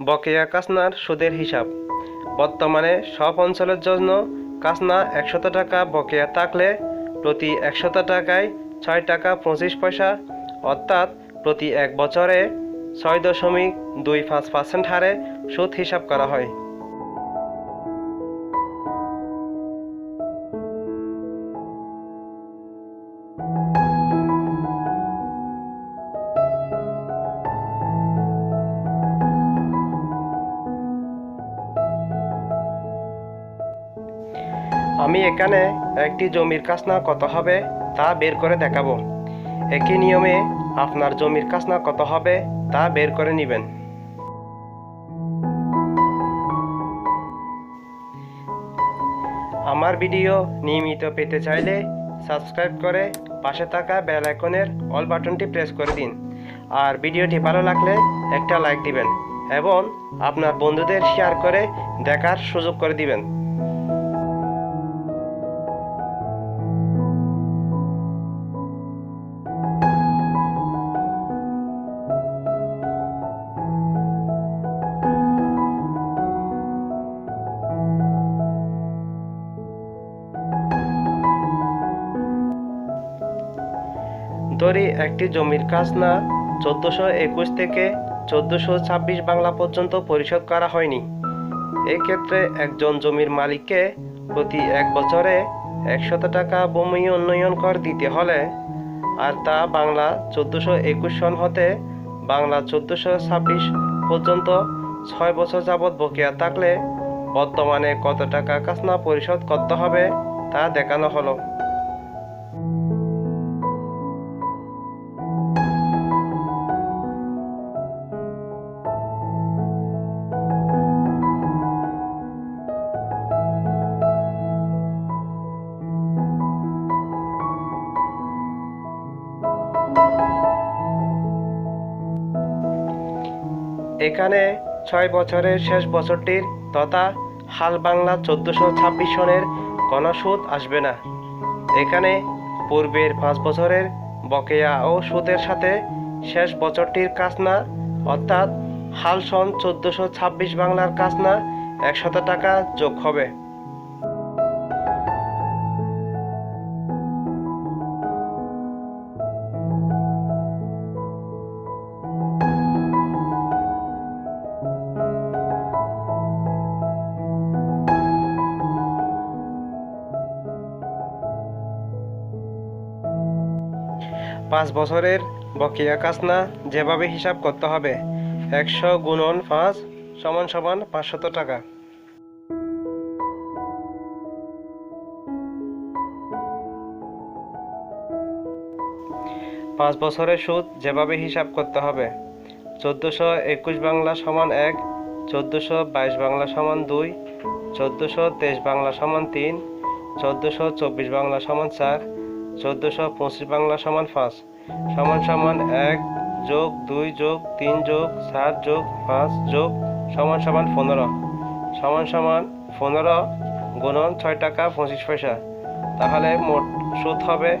বকেয়া কাসনার সুদের হিসাব। বর্তমানে সব অঞ্চলের জন্য কাসনা একশত টাকা, বকেয়া থাকলে প্রতি একশত টাকায় ছয় টাকা পঁচিশ পয়সা, অর্থাৎ প্রতি এক বছরে ছয় দশমিক দুই পাঁচ পার্সেন্ট হারে সুদ হিসাব করা হয়। আমি এখানে একটি জমির কাসনা কত হবে, তা বের করে দেখাবো। একই নিয়মে আপনার জমির কাসনা কত হবে, তা বের করে নেবেন। আমার ভিডিও নিয়মিত পেতে চাইলে সাবস্ক্রাইব করে পাশে থাকা বেল আইকনের অল বাটনটি প্রেস করে দিন। আর ভিডিওটি ভালো লাগলে একটা লাইক দিবেন এবং আপনার বন্ধুদের শেয়ার করে দেখার সুযোগ করে দিবেন। ধরি একটি জমির খাজনা চোদ্দোশো একুশ থেকে চোদ্দোশো ছাব্বিশ বাংলা পর্যন্ত পরিশোধ করা হয়নি। এক্ষেত্রে একজন জমির মালিককে প্রতি এক বছরে একশত টাকা ভূমি উন্নয়ন কর দিতে হলে, আর তা বাংলা চোদ্দোশো একুশ সন হতে বাংলা চোদ্দোশো ছাব্বিশ পর্যন্ত ছয় বছর যাবৎ বকেয়া থাকলে বর্তমানে কত টাকা খাজনা পরিশোধ করতে হবে তা দেখানো হলো। এখানে ছয় বছরের শেষ বছরটির তথা হাল বাংলা চোদ্দোশো ছাব্বিশ সনের গণসুদ সুদ আসবে না। এখানে পূর্বের পাঁচ বছরের বকেয়া ও সুদের সাথে শেষ বছরটির কাজনা, অর্থাৎ হাল সন চোদ্দোশো ছাব্বিশ বাংলার কাজনা একশত টাকা যোগ হবে। পাঁচ বছরের বকেয়া কাজনা যেভাবে হিসাব করতে হবে, একশো গুণন পাঁচ সমান সমান পাঁচশত টাকা। পাঁচ বছরের সুদ যেভাবে হিসাব করতে হবে, চোদ্দোশো একুশ বাংলা সমান এক, চোদ্দোশো বাইশ বাংলা সমান দুই, চোদ্দোশো তেইশ বাংলা সমান তিন, চোদ্দোশো চব্বিশ বাংলা সমান চার চোদ্দোশো পঁচিশ বাংলা সমান পাঁচ। সমান সমান এক যোগ দুই যোগ তিন যোগ সাত যোগ পাঁচ যোগ সমান সমান পনেরো। সমান সমান পনেরো গুণন ছয় টাকা পঁচিশ পয়সা। তাহলে মোট সুদ হবে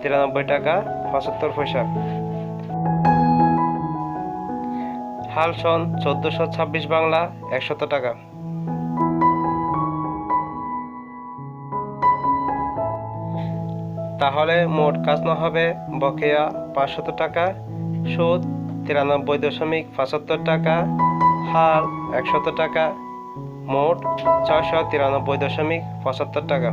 তিরানব্বই টাকা পঁচাত্তর পয়সা। হাল সন চোদ্দোশো ছাব্বিশ বাংলা একশত টাকা। তাহলে মোট কাজনা হবে বকেয়া পাঁচশত টাকা, সুদ তিরানব্বই দশমিক পঁচাত্তর টাকা, হার একশত টাকা, মোট ছয়শো তিরানব্বই দশমিক পঁচাত্তর টাকা।